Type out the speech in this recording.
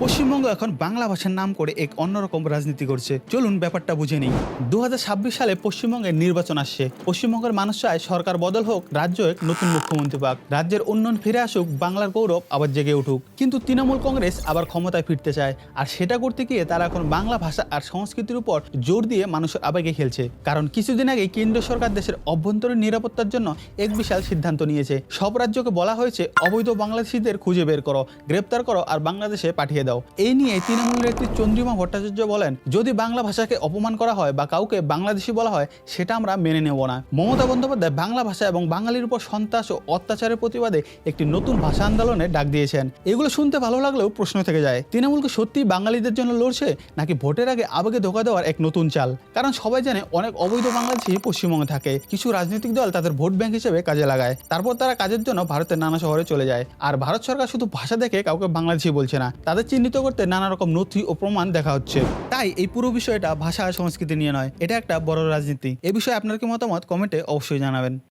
পশ্চিমবঙ্গ এখন বাংলা ভাষার নাম করে এক অন্যরকম রাজনীতি করছে। চলুন ব্যাপারটা বুঝে নিই। দু হাজার ছাব্বিশ সালে পশ্চিমবঙ্গে নির্বাচন আসছে। পশ্চিমবঙ্গের মানুষ চায় সরকার বদল হোক, রাজ্য এক নতুন মুখ্যমন্ত্রী পাক। রাজ্যের উন্নয়ন ফিরে আসুক, বাংলার গৌরব আবার জেগে উঠুক। কিন্তু তৃণমূল কংগ্রেস আবার ক্ষমতায় ফিরতে চায়। আর সেটা করতে গিয়ে তারা এখন বাংলা ভাষা আর সংস্কৃতির উপর জোর দিয়ে মানুষের আবেগে খেলছে। কারণ কিছুদিন আগে কেন্দ্র সরকার দেশের অভ্যন্তরীণ নিরাপত্তার জন্য এক বিশাল সিদ্ধান্ত নিয়েছে। সব রাজ্যকে বলা হয়েছে, অবৈধ বাংলাদেশিদের খুঁজে বের করো, গ্রেপ্তার করো আর বাংলাদেশে পাঠিয়ে দাও। এই নিয়ে তৃণমূল নেত্রী চন্দ্রিমা ভট্টাচার্য বলেন, যদি বাংলা ভাষাকে অপমান করা হয় বা কাউকে বাংলাদেশি বলা হয়, সেটা আমরা মেনে নেব না। মমতা বন্দ্যোপাধ্যায় বাংলা ভাষা এবং বাঙালির উপর সন্ত্রাস ও অত্যাচারের প্রতিবাদে একটি নতুন ভাষা আন্দোলনে ডাক দিয়েছেন। এগুলো শুনতে ভালো লাগলেও প্রশ্ন থেকে যায় তৃণমূলকে সত্যি বাঙালিদের জন্য লড়ছে, নাকি ভোটের আগে আবেগে ধোকা দেওয়ার এক নতুন চাল? কারণ সবাই জানে অনেক অবৈধ বাংলাদেশি পশ্চিমবঙ্গে থাকে। কিছু রাজনৈতিক দল তাদের ভোট ব্যাংক হিসেবে কাজে লাগায়। তারপর তারা কাজের জন্য ভারতের নানা শহরে চলে যায়। আর ভারত সরকার শুধু ভাষা দেখে কাউকে বাংলাদেশি বলছে না, তাদের চিহ্নিত করতে নানা রকম নথি ও প্রমাণ দেখা হচ্ছে। তাই এই পুরো বিষয়টা ভাষা আর সংস্কৃতি নিয়ে নয়, এটা একটা বড় রাজনীতি। এ বিষয়ে আপনার কি মতামত? কমেন্টে অবশ্যই জানাবেন।